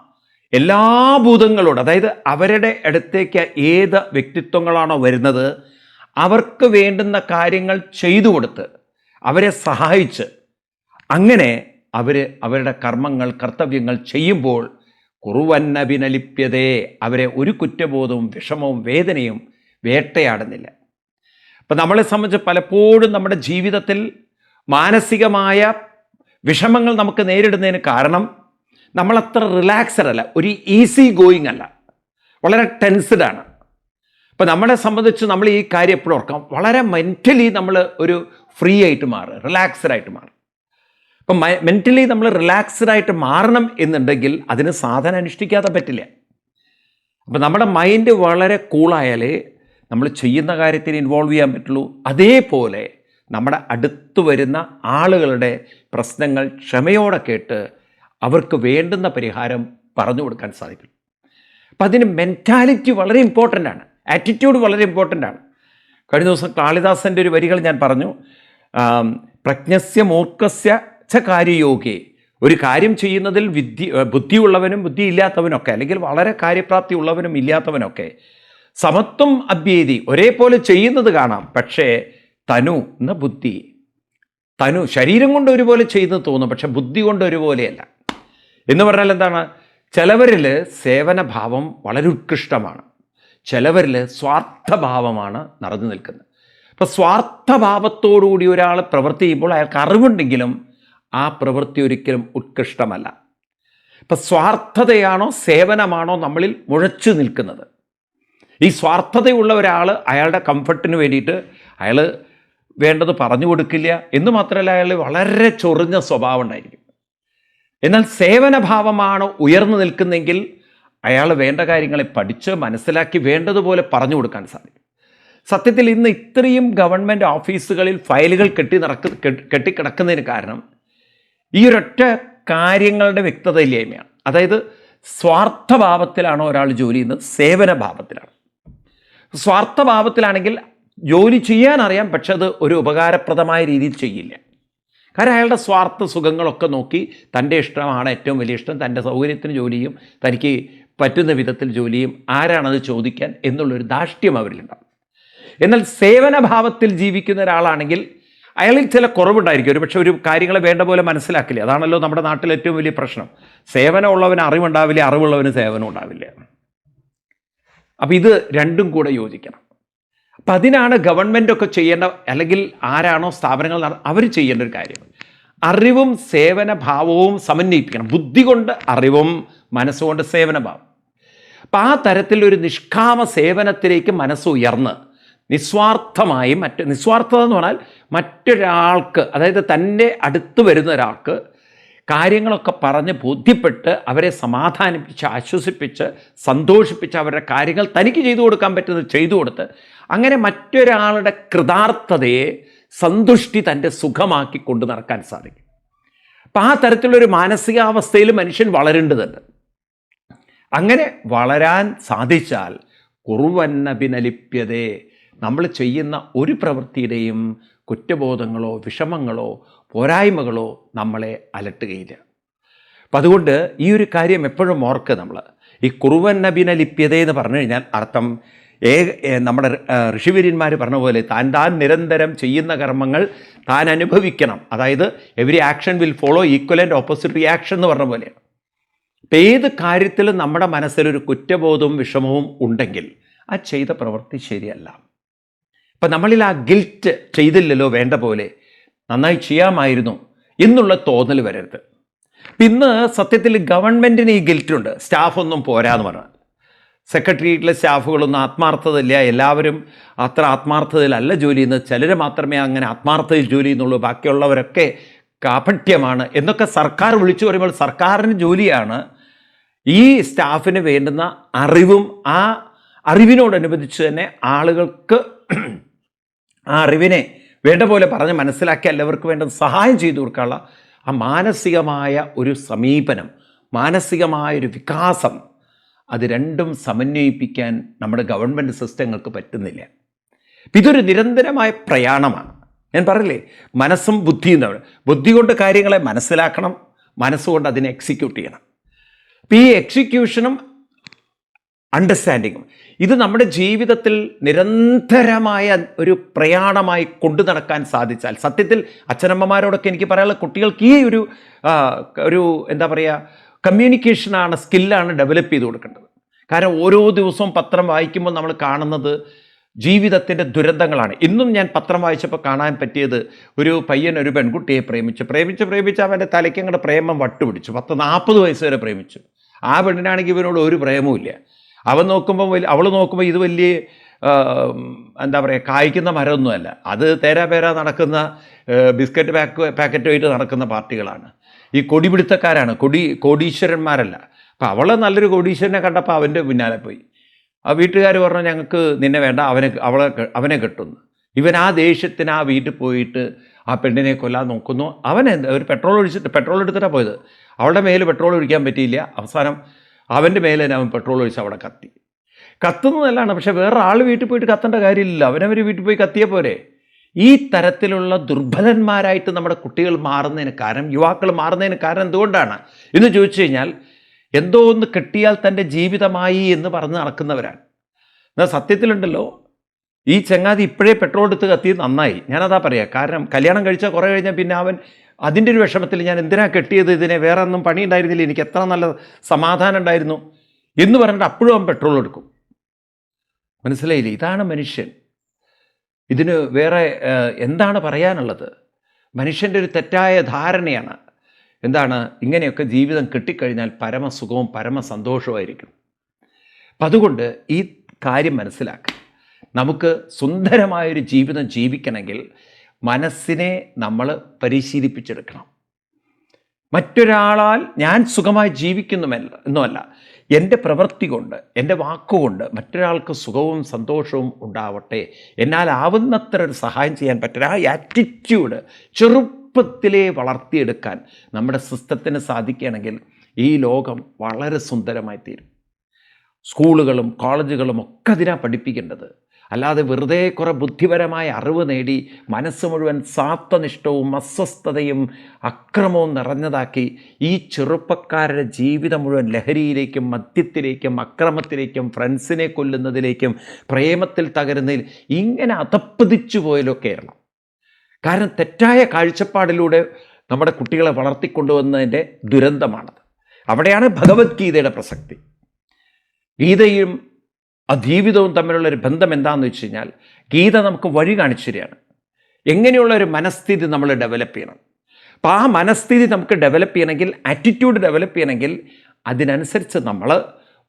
എല്ലാ ഭൂതങ്ങളോട് അതായത് അവരുടെ അടുത്തേക്ക് ഏത് വ്യക്തിത്വങ്ങളാണോ വരുന്നത് അവർക്ക് വേണ്ടുന്ന കാര്യങ്ങൾ ചെയ്തു കൊടുത്ത് അവരെ സഹായിച്ച് അങ്ങനെ അവർ അവരുടെ കർമ്മങ്ങൾ കർത്തവ്യങ്ങൾ ചെയ്യുമ്പോൾ കുറുവന്നഭിനലിപ്യതയെ അവരെ ഒരു കുറ്റബോധവും വിഷമവും വേദനയും വേട്ടയാടുന്നില്ല. അപ്പം നമ്മളെ സംബന്ധിച്ച് പലപ്പോഴും നമ്മുടെ ജീവിതത്തിൽ മാനസികമായ വിഷമങ്ങൾ നമുക്ക് നേരിടുന്നതിന് കാരണം നമ്മളത്ര റിലാക്സഡ് അല്ല ഒരു ഈസി ഗോയിങ് അല്ല വളരെ ടെൻസ്ഡ് ആണ്. അപ്പോൾ നമ്മളെ സംബന്ധിച്ച് നമ്മൾ ഈ കാര്യം എപ്പോഴും ഓർക്കാം വളരെ മെന്റലി നമ്മൾ ഒരു ഫ്രീ ആയിട്ട് മാറും റിലാക്സ്ഡ് ആയിട്ട് മാറും അപ്പം മെന്റലി നമ്മൾ റിലാക്സ്ഡ് ആയിട്ട് മാറണം എന്നുണ്ടെങ്കിൽ അതിന് സാധന അനുഷ്ഠിക്കാതെ പറ്റില്ല. അപ്പം നമ്മുടെ മൈൻഡ് വളരെ കൂളായാലേ നമ്മൾ ചെയ്യുന്ന കാര്യത്തിന് ഇൻവോൾവ് ചെയ്യാൻ പറ്റുള്ളൂ. അതേപോലെ നമ്മുടെ അടുത്ത് വരുന്ന ആളുകളുടെ പ്രശ്നങ്ങൾ ക്ഷമയോടെ കേട്ട് അവർക്ക് വേണ്ടുന്ന പരിഹാരം പറഞ്ഞു കൊടുക്കാൻ സാധിക്കും. അപ്പം അതിന് മെന്റാലിറ്റി വളരെ ഇമ്പോർട്ടന്റ് ആണ്. ആറ്റിറ്റ്യൂഡ് വളരെ ഇമ്പോർട്ടന്റ് ആണ്. കഴിഞ്ഞ ദിവസം കാളിദാസന്റെ ഒരു വരികൾ ഞാൻ പറഞ്ഞു. പ്രജ്ഞസ്യ മൂർഖസ്യ കാര്യയോഗേ ഒരു കാര്യം ചെയ്യുന്നതിൽ വിദ്യ ബുദ്ധിയുള്ളവനും ബുദ്ധിയില്ലാത്തവനൊക്കെ അല്ലെങ്കിൽ വളരെ കാര്യപ്രാപ്തി ഉള്ളവനും ഇല്ലാത്തവനൊക്കെ സമത്വം അഭ്യേതി ഒരേപോലെ ചെയ്യുന്നത് കാണാം. പക്ഷേ തനു എന്ന ബുദ്ധി തനു ശരീരം കൊണ്ട് ഒരുപോലെ ചെയ്യുന്നത് തോന്നും പക്ഷെ ബുദ്ധി കൊണ്ട് ഒരുപോലെയല്ല. എന്ന് പറഞ്ഞാൽ എന്താണ്? ചിലവരിൽ സേവനഭാവം വളരെ ഉത്കൃഷ്ടമാണ്. ചിലവരിൽ സ്വാർത്ഥഭാവമാണ് നിറഞ്ഞു നിൽക്കുന്നത്. അപ്പോൾ സ്വാർത്ഥഭാവത്തോടുകൂടി ഒരാൾ പ്രവർത്തി ചെയ്യുമ്പോൾ അയാൾക്ക് അറിവുണ്ടെങ്കിലും ആ പ്രവൃത്തി ഒരിക്കലും ഉത്കൃഷ്ടമല്ല. ഇപ്പം സ്വാർത്ഥതയാണോ സേവനമാണോ നമ്മളിൽ മുഴച്ചു നിൽക്കുന്നത്? ഈ സ്വാർത്ഥതയുള്ള ഒരാൾ അയാളുടെ കംഫർട്ടിന് വേണ്ടിയിട്ട് അയാൾ വേണ്ടത് പറഞ്ഞു കൊടുക്കില്ല എന്ന് മാത്രമല്ല അയാൾ വളരെ ചൊറിഞ്ഞ സ്വഭാവം ഉണ്ടായിരിക്കും. എന്നാൽ സേവനഭാവമാണ് ഉയർന്നു നിൽക്കുന്നെങ്കിൽ അയാൾ വേണ്ട കാര്യങ്ങളെ പഠിച്ച് മനസ്സിലാക്കി വേണ്ടതുപോലെ പറഞ്ഞു കൊടുക്കാൻ സാധിക്കും. സത്യത്തിൽ ഇന്ന് ഇത്രയും ഗവൺമെന്റ് ഓഫീസുകളിൽ ഫയലുകൾ കെട്ടി നടക്ക കെട്ടിക്കിടക്കുന്നതിന് കാരണം ഈ ഒരൊറ്റ കാര്യങ്ങളുടെ വ്യക്തതയില്ലായ്മയാണ്. അതായത് സ്വാർത്ഥഭാവത്തിലാണോ ഒരാൾ ജോലി ചെയ്യുന്നത്? സേവനഭാവത്തിലാണ്. സ്വാർത്ഥഭാവത്തിലാണെങ്കിൽ ജോലി ചെയ്യാൻ അറിയാം പക്ഷെ അത് ഒരു ഉപകാരപ്രദമായ രീതിയിൽ ചെയ്യില്ല. കാരണം അയാളുടെ സ്വാർത്ഥ സുഖങ്ങളൊക്കെ നോക്കി തന്റെ ഇഷ്ടമാണ് ഏറ്റവും വലിയ ഇഷ്ടം തന്റെ സൗകര്യത്തിന് ജോലിയും തനിക്ക് പറ്റുന്ന വിധത്തിൽ ജോലിയും ആരാണത് ചോദിക്കാൻ എന്നുള്ളൊരു ദാഷ്ട്യം അവരിലുണ്ടാവും. എന്നാൽ സേവനഭാവത്തിൽ ജീവിക്കുന്ന ഒരാളാണെങ്കിൽ അയാളിൽ ചില കുറവുണ്ടായിരിക്കും. ഒരു പക്ഷേ ഒരു കാര്യങ്ങളെ വേണ്ട പോലെ മനസ്സിലാക്കില്ല. അതാണല്ലോ നമ്മുടെ നാട്ടിലെ ഏറ്റവും വലിയ പ്രശ്നം. സേവനമുള്ളവന് അറിവുണ്ടാവില്ല അറിവുള്ളവന് സേവനം ഉണ്ടാവില്ല. അപ്പം ഇത് രണ്ടും കൂടെ യോജിക്കണം. അപ്പം അതിനാണ് ഒക്കെ ചെയ്യേണ്ട അല്ലെങ്കിൽ ആരാണോ സ്ഥാപനങ്ങൾ അവർ ചെയ്യേണ്ട ഒരു കാര്യം. അറിവും സേവന ഭാവവും സമന്വയിപ്പിക്കണം. ബുദ്ധി കൊണ്ട് അറിവും മനസ്സുകൊണ്ട് സേവനഭാവം. അപ്പം ആ തരത്തിലൊരു നിഷ്കാമ സേവനത്തിലേക്ക് മനസ്സ് ഉയർന്ന് നിസ്വാർത്ഥമായി മറ്റ് നിസ്വാർത്ഥത എന്ന് പറഞ്ഞാൽ മറ്റൊരാൾക്ക് അതായത് തന്റെ അടുത്ത് വരുന്ന ഒരാൾക്ക് കാര്യങ്ങളൊക്കെ പറഞ്ഞ് ബോധ്യപ്പെട്ട് അവരെ സമാധാനിപ്പിച്ച് ആശ്വസിപ്പിച്ച് സന്തോഷിപ്പിച്ച് അവരുടെ കാര്യങ്ങൾ തനിക്ക് ചെയ്തു കൊടുക്കാൻ പറ്റുന്നത് ചെയ്തു കൊടുത്ത് അങ്ങനെ മറ്റൊരാളുടെ കൃതാർത്ഥതയെ സന്തുഷ്ടി തന്റെ സുഖമാക്കി കൊണ്ടു നടക്കാൻ സാധിക്കും. അപ്പം ആ തരത്തിലുള്ളൊരു മാനസികാവസ്ഥയിൽ മനുഷ്യൻ വളരേണ്ടതുണ്ട്. അങ്ങനെ വളരാൻ സാധിച്ചാൽ കുറുവന്നഭിനലിപ്യതേ നമ്മൾ ചെയ്യുന്ന ഒരു പ്രവൃത്തിയുടെയും കുറ്റബോധങ്ങളോ വിഷമങ്ങളോ പോരായ്മകളോ നമ്മളെ അലട്ടുകയില്ല. അപ്പം അതുകൊണ്ട് ഈ ഒരു കാര്യം എപ്പോഴും ഓർക്കുക നമ്മൾ. ഈ കുറുവൻ നബിന ലിപ്യത എന്ന് പറഞ്ഞു കഴിഞ്ഞാൽ അർത്ഥം ഏ നമ്മുടെ ഋഷിവര്യന്മാർ പറഞ്ഞ പോലെ താൻ താൻ നിരന്തരം ചെയ്യുന്ന കർമ്മങ്ങൾ താൻ അനുഭവിക്കണം. അതായത് every action will follow equal and opposite reaction എന്ന് പറഞ്ഞ പോലെയാണ്. അപ്പം ഏത് കാര്യത്തിലും നമ്മുടെ മനസ്സിലൊരു കുറ്റബോധവും വിഷമവും ഉണ്ടെങ്കിൽ ആ ചെയ്ത പ്രവൃത്തി ശരിയല്ല. അപ്പം നമ്മളിൽ ആ ഗിൽറ്റ് ചെയ്തില്ലല്ലോ വേണ്ട പോലെ നന്നായി ചെയ്യാമായിരുന്നു എന്നുള്ള തോന്നൽ വരരുത്. ഇന്ന് സത്യത്തിൽ ഗവൺമെന്റിന് ഈ ഗിൽറ്റുണ്ട് സ്റ്റാഫൊന്നും പോരാന്ന് പറഞ്ഞാൽ. സെക്രട്ടേറിയറ്റിലെ സ്റ്റാഫുകളൊന്നും ആത്മാർത്ഥതയില്ല. എല്ലാവരും അത്ര ആത്മാർത്ഥതയിലല്ല ജോലി ചെയ്യുന്നത്. ചിലർ മാത്രമേ അങ്ങനെ ആത്മാർത്ഥതയിൽ ജോലി ചെയ്യുന്നുള്ളൂ. ബാക്കിയുള്ളവരൊക്കെ കാപട്യമാണ് എന്നൊക്കെ സർക്കാർ വിളിച്ചു പറയുമ്പോൾ സർക്കാരിന് ജോലിയാണ് ഈ സ്റ്റാഫിന് വേണ്ടുന്ന അറിവും ആ അറിവിനോടനുബന്ധിച്ച് തന്നെ ആളുകൾക്ക് ആ അറിവിനെ വേണ്ട പോലെ പറഞ്ഞ് മനസ്സിലാക്കി എല്ലാവർക്കും വേണ്ട സഹായം ചെയ്തു കൊടുക്കാനുള്ള ആ മാനസികമായ ഒരു സമീപനം മാനസികമായ ഒരു വികാസം അത് രണ്ടും സമന്വയിപ്പിക്കാൻ നമ്മുടെ ഗവൺമെന്റ് സിസ്റ്റങ്ങൾക്ക് പറ്റുന്നില്ല. ഇതൊരു നിരന്തരമായ പ്രയാണമാണ്. ഞാൻ പറയില്ലേ മനസ്സും ബുദ്ധിയും തമ്മിൽ. ബുദ്ധി കൊണ്ട് കാര്യങ്ങളെ മനസ്സിലാക്കണം മനസ്സുകൊണ്ട് അതിനെ എക്സിക്യൂട്ട് ചെയ്യണം. ഈ എക്സിക്യൂഷനും അണ്ടർസ്റ്റാൻഡിങ്ങും ഇത് നമ്മുടെ ജീവിതത്തിൽ നിരന്തരമായ ഒരു പ്രയാണമായി കൊണ്ടു നടക്കാൻ സാധിച്ചാൽ സത്യത്തിൽ അച്ഛനമ്മമാരോടൊക്കെ എനിക്ക് പറയാനുള്ള കുട്ടികൾക്ക് ഈ ഒരു ഒരു എന്താ പറയുക കമ്മ്യൂണിക്കേഷനാണ് സ്കില്ലാണ് ഡെവലപ്പ് ചെയ്ത് കൊടുക്കേണ്ടത്. കാരണം ഓരോ ദിവസവും പത്രം വായിക്കുമ്പോൾ നമ്മൾ കാണുന്നത് ജീവിതത്തിന്റെ ദുരന്തങ്ങളാണ്. ഇന്നും ഞാൻ പത്രം വായിച്ചപ്പോൾ കാണാൻ പറ്റിയത് ഒരു പയ്യൻ ഒരു പെൺകുട്ടിയെ പ്രേമിച്ചു. പ്രേമിച്ച് പ്രേമിച്ച് അവന്റെ തലയ്ക്ക് അങ്ങോട്ട് പ്രേമം വട്ടുപിടിച്ചു. പത്ത് നാൽപ്പത് വയസ്സ് വരെ പ്രേമിച്ചു. ആ പെണ്ണിനാണെങ്കിൽ ഇവനോട് ഒരു പ്രേമവും അവൻ നോക്കുമ്പോൾ വലിയ അവൾ നോക്കുമ്പോൾ ഇത് വലിയ എന്താ പറയുക കായ്ക്കുന്ന മരമൊന്നുമല്ല. അത് തേരാ പേരാ നടക്കുന്ന ബിസ്ക്കറ്റ് പാക്ക് പാക്കറ്റുമായിട്ട് നടക്കുന്ന പാർട്ടികളാണ്. ഈ കൊടിപിടുത്തക്കാരാണ്. കൊടി കോടീശ്വരന്മാരല്ല. അപ്പം അവളെ നല്ലൊരു കോടീശ്വരനെ കണ്ടപ്പോൾ അവന്റെ പിന്നാലെ പോയി. ആ വീട്ടുകാർ പറഞ്ഞു ഞങ്ങൾക്ക് നിന്നെ വേണ്ട അവനെ അവളെ അവനെ കെട്ടുന്നു. ഇവൻ ആ ദേഷ്യത്തിന് ആ വീട്ടിൽ പോയിട്ട് ആ പെണ്ണിനെ കൊല്ലാൻ നോക്കുന്നു. അവൻ ഒരു പെട്രോൾ ഒഴിച്ചിട്ട് പെട്രോൾ എടുത്തിട്ടാണ് പോയത്. അവളുടെ മേൽ പെട്രോൾ ഒഴിക്കാൻ പറ്റിയില്ല. അവസാനം അവന്റെ മേലെ അവൻ പെട്രോൾ ഒഴിച്ച് അവിടെ കത്തി. കത്തുന്നതല്ലാണ് പക്ഷേ വേറെ ആൾ വീട്ടിൽ പോയിട്ട് കത്തേണ്ട കാര്യമില്ല അവനവർ വീട്ടിൽ പോയി കത്തിയ പോരെ. ഈ തരത്തിലുള്ള ദുർബലന്മാരായിട്ട് നമ്മുടെ കുട്ടികൾ മാറുന്നതിന് കാരണം യുവാക്കൾ മാറുന്നതിന് കാരണം എന്തുകൊണ്ടാണ്? എന്ന് ചോദിച്ചു കഴിഞ്ഞാൽ എന്തോ ഒന്ന് കിട്ടിയാൽ തന്റെ ജീവിതമായി എന്ന് പറഞ്ഞ് നടക്കുന്നവരാണ്. എന്നാൽ സത്യത്തിലുണ്ടല്ലോ ഈ ചങ്ങാതി ഇപ്പോഴേ പെട്രോൾ എടുത്ത് കത്തി നന്നായി. ഞാനതാ പറയാം കാരണം കല്യാണം കഴിച്ചാൽ കുറേ കഴിഞ്ഞാൽ പിന്നെ അവൻ അതിന്റെ ഒരു വിഷമത്തിൽ ഞാൻ എന്തിനാ കെട്ടിയത്? ഇതിനെ വേറെ ഒന്നും പണി ഉണ്ടായിരുന്നില്ല എനിക്ക് എത്ര നല്ല സമാധാനം ഉണ്ടായിരുന്നു എന്ന് പറഞ്ഞിട്ട് അപ്പോഴും അവൻ പെട്രോൾ എടുക്കും. മനസ്സിലായില്ലേ? ഇതാണ് മനുഷ്യൻ. ഇതിന് വേറെ എന്താണ് പറയാനുള്ളത്? മനുഷ്യന്റെ ഒരു തെറ്റായ ധാരണയാണ്. എന്താണ്? ഇങ്ങനെയൊക്കെ ജീവിതം കിട്ടിക്കഴിഞ്ഞാൽ പരമസുഖവും പരമസന്തോഷവുമായിരിക്കും അപ്പം അതുകൊണ്ട് ഈ കാര്യം മനസ്സിലാക്കുക നമുക്ക് സുന്ദരമായൊരു ജീവിതം ജീവിക്കണമെങ്കിൽ മനസ്സിനെ നമ്മൾ പരിശീലിപ്പിച്ചെടുക്കണം. മറ്റൊരാളാൽ ഞാൻ സുഖമായി ജീവിക്കുന്നുമല്ല എന്നുമല്ല എന്റെ പ്രവൃത്തി കൊണ്ട് എന്റെ വാക്കുകൊണ്ട് മറ്റൊരാൾക്ക് സുഖവും സന്തോഷവും ഉണ്ടാവട്ടെ. എന്നാൽ ആവുന്നത്ര ഒരു സഹായം ചെയ്യാൻ പറ്റില്ല. ആ ആറ്റിറ്റ്യൂഡ് ചെറുപ്പത്തിലേ വളർത്തിയെടുക്കാൻ നമ്മുടെ സിസ്റ്റത്തിന് സാധിക്കുകയാണെങ്കിൽ ഈ ലോകം വളരെ സുന്ദരമായി തീരും സ്കൂളുകളും കോളേജുകളും ഒക്കെ അതിനാണ് പഠിപ്പിക്കേണ്ടത്. അല്ലാതെ വെറുതെ കുറേ ബുദ്ധിപരമായ അറിവ് നേടി മനസ്സ് മുഴുവൻ സാത്വനിഷ്ഠവും അസ്വസ്ഥതയും അക്രമവും നിറഞ്ഞതാക്കി ഈ ചെറുപ്പക്കാരുടെ ജീവിതം മുഴുവൻ ലഹരിയിലേക്കും മദ്യത്തിലേക്കും അക്രമത്തിലേക്കും ഫ്രണ്ട്സിനെ കൊല്ലുന്നതിലേക്കും പ്രേമത്തിൽ തകരുന്നതിൽ ഇങ്ങനെ അതപ്പതിച്ചു പോയല്ലോ കേരളം. കാരണം തെറ്റായ കാഴ്ചപ്പാടിലൂടെ നമ്മുടെ കുട്ടികളെ വളർത്തിക്കൊണ്ടുവന്നതിന്റെ ദുരന്തമാണത്. അവിടെയാണ് ഭഗവത്ഗീതയുടെ പ്രസക്തി. ഗീതയും അജീവിതവും തമ്മിലുള്ള ഒരു ബന്ധം എന്താണെന്ന് വെച്ച് കഴിഞ്ഞാൽ ഗീത നമുക്ക് വഴി കാണിച്ചു തരികയാണ്. എങ്ങനെയുള്ള ഒരു മനസ്ഥിതി നമ്മൾ ഡെവലപ്പ് ചെയ്യണം. അപ്പോൾ ആ മനസ്ഥിതി നമുക്ക് ഡെവലപ്പ് ചെയ്യണമെങ്കിൽ ആറ്റിറ്റ്യൂഡ് ഡെവലപ്പ് ചെയ്യണമെങ്കിൽ അതിനനുസരിച്ച് നമ്മൾ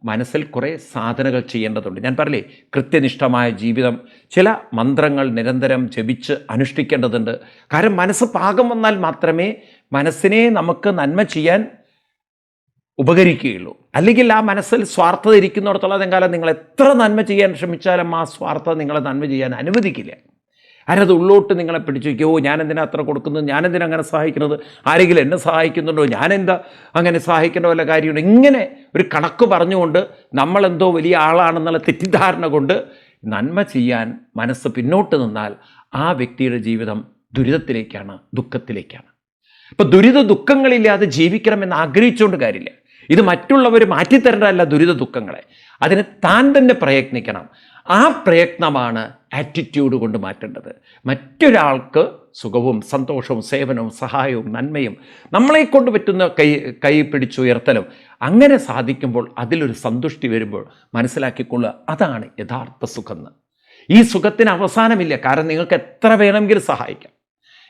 മനസ്സിൽ കുറേ സാധനകൾ ചെയ്യേണ്ടതുണ്ട്. ഞാൻ പറയില്ലേ കൃത്യനിഷ്ഠമായ ജീവിതം ചില മന്ത്രങ്ങൾ നിരന്തരം ജപിച്ച് അനുഷ്ഠിക്കേണ്ടതുണ്ട്. കാരണം മനസ്സ് പാകം വന്നാൽ മാത്രമേ മനസ്സിനെ നമുക്ക് നന്മ ചെയ്യാൻ ഉപകരിക്കുകയുള്ളൂ. അല്ലെങ്കിൽ ആ മനസ്സിൽ സ്വാർത്ഥത ഇരിക്കുന്നിടത്തോളം കാലം നിങ്ങൾ എത്ര നന്മ ചെയ്യാൻ ശ്രമിച്ചാലും ആ സ്വാർത്ഥത നിങ്ങളെ നന്മ ചെയ്യാൻ അനുവദിക്കില്ല. ആരത് ഉള്ളോട്ട് നിങ്ങളെ പിടിച്ചു വയ്ക്കുമോ ഞാനെന്തിനാ അത്ര കൊടുക്കുന്നത്? ഞാനെന്തിനാ അങ്ങനെ സഹായിക്കുന്നത്? ആരെങ്കിലും എന്നെ സഹായിക്കുന്നുണ്ടോ? ഞാനെന്താ അങ്ങനെ സഹായിക്കേണ്ട വല്ല കാര്യമുണ്ട്? ഇങ്ങനെ ഒരു കണക്ക് പറഞ്ഞുകൊണ്ട് നമ്മളെന്തോ വലിയ ആളാണെന്നുള്ള തെറ്റിദ്ധാരണ കൊണ്ട് നന്മ ചെയ്യാൻ മനസ്സ് പിന്നോട്ട് നിന്നാൽ ആ വ്യക്തിയുടെ ജീവിതം ദുരിതത്തിലേക്കാണ് ദുഃഖത്തിലേക്കാണ്. അപ്പോൾ ദുരിത ദുഃഖങ്ങളില്ലാതെ ജീവിക്കണമെന്ന് ആഗ്രഹിച്ചുകൊണ്ട് കാര്യമില്ല. ഇത് മറ്റുള്ളവർ മാറ്റിത്തരേണ്ടതല്ല ദുരിത ദുഃഖങ്ങളെ. അതിന് താൻ തന്നെ പ്രയത്നിക്കണം. ആ പ്രയത്നമാണ് ആറ്റിറ്റ്യൂഡ് കൊണ്ട് മാറ്റേണ്ടത്. മറ്റൊരാൾക്ക് സുഖവും സന്തോഷവും സേവനവും സഹായവും നന്മയും നമ്മളെ കൊണ്ട് പറ്റുന്ന കൈ കൈ പിടിച്ചുയർത്തലും അങ്ങനെ സാധിക്കുമ്പോൾ അതിലൊരു സന്തുഷ്ടി വരുമ്പോൾ മനസ്സിലാക്കിക്കൊള്ളുക അതാണ് യഥാർത്ഥ സുഖം ഈ സുഖത്തിന് അവസാനമില്ല. കാരണം നിങ്ങൾക്ക് എത്ര വേണമെങ്കിലും സഹായിക്കാം.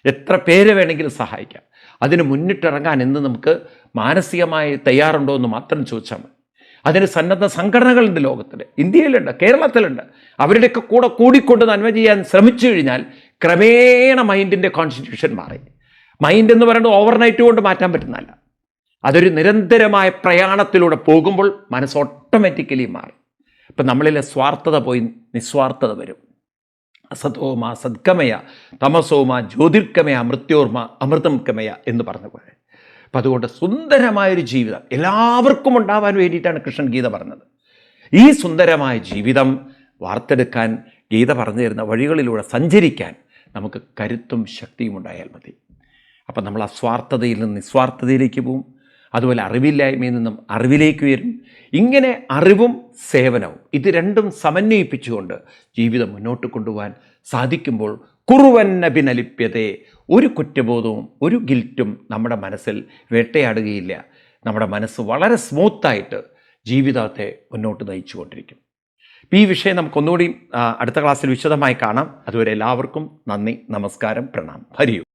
എത്ര പേര് വേണമെങ്കിലും സഹായിക്കാം. അതിന് മുന്നിട്ടിറങ്ങാൻ എന്ന് നമുക്ക് മാനസികമായി തയ്യാറുണ്ടോ എന്ന് മാത്രം ചോദിച്ചാൽ മതി. അതിന് സന്നദ്ധ സംഘടനകളുണ്ട് ലോകത്തിൽ ഇന്ത്യയിലുണ്ട് കേരളത്തിലുണ്ട്. അവരുടെയൊക്കെ കൂടെ കൂടിക്കൊണ്ട് നന്മ ചെയ്യാൻ ശ്രമിച്ചു കഴിഞ്ഞാൽ ക്രമേണ മൈൻഡിന്റെ കോൺസ്റ്റിറ്റ്യൂഷൻ മാറി. മൈൻഡ് എന്ന് പറയുന്നത് ഓവർനൈറ്റ് കൊണ്ട് മാറ്റാൻ പറ്റുന്നതല്ല. അതൊരു നിരന്തരമായ പ്രയാണത്തിലൂടെ പോകുമ്പോൾ മനസ്സ് ഓട്ടോമാറ്റിക്കലി മാറും. ഇപ്പം നമ്മളിലെ സ്വാർത്ഥത പോയി നിസ്വാർത്ഥത വരും. അസതോമ സദ്ഗമയ തമസോമ ജ്യോതിർഗമയ മൃത്യോർമ അമൃതം ഗമയ എന്ന് പറഞ്ഞ പോലെ. അപ്പം അതുകൊണ്ട് സുന്ദരമായൊരു ജീവിതം എല്ലാവർക്കും ഉണ്ടാവാൻ വേണ്ടിയിട്ടാണ് കൃഷ്ണൻ ഗീത പറഞ്ഞത്. ഈ സുന്ദരമായ ജീവിതം വാർത്തെടുക്കാൻ ഗീത പറഞ്ഞു തരുന്ന വഴികളിലൂടെ സഞ്ചരിക്കാൻ നമുക്ക് കരുത്തും ശക്തിയും ഉണ്ടായാൽ മതി. അപ്പം നമ്മൾ അസ്വാർത്ഥതയിൽ നിന്ന് നിസ്വാർത്ഥതയിലേക്ക് പോവും. അതുപോലെ അറിവില്ലായ്മയിൽ നിന്നും അറിവിലേക്ക് വരും ഇങ്ങനെ അറിവും സേവനവും ഇത് രണ്ടും സമന്വയിപ്പിച്ചുകൊണ്ട് ജീവിതം മുന്നോട്ട് കൊണ്ടുപോകാൻ സാധിക്കുമ്പോൾ കുറുവന്നഭിനലിപ്യതയെ ഒരു കുറ്റബോധവും ഒരു ഗിൽറ്റും നമ്മുടെ മനസ്സിൽ വേട്ടയാടുകയില്ല. നമ്മുടെ മനസ്സ് വളരെ സ്മൂത്തായിട്ട് ജീവിതത്തെ മുന്നോട്ട് നയിച്ചു കൊണ്ടിരിക്കും അപ്പോൾ ഈ വിഷയം നമുക്കൊന്നുകൂടി അടുത്ത ക്ലാസ്സിൽ വിശദമായി കാണാം. അതുവരെ എല്ലാവർക്കും നന്ദി നമസ്കാരം പ്രണാം ഹരിയു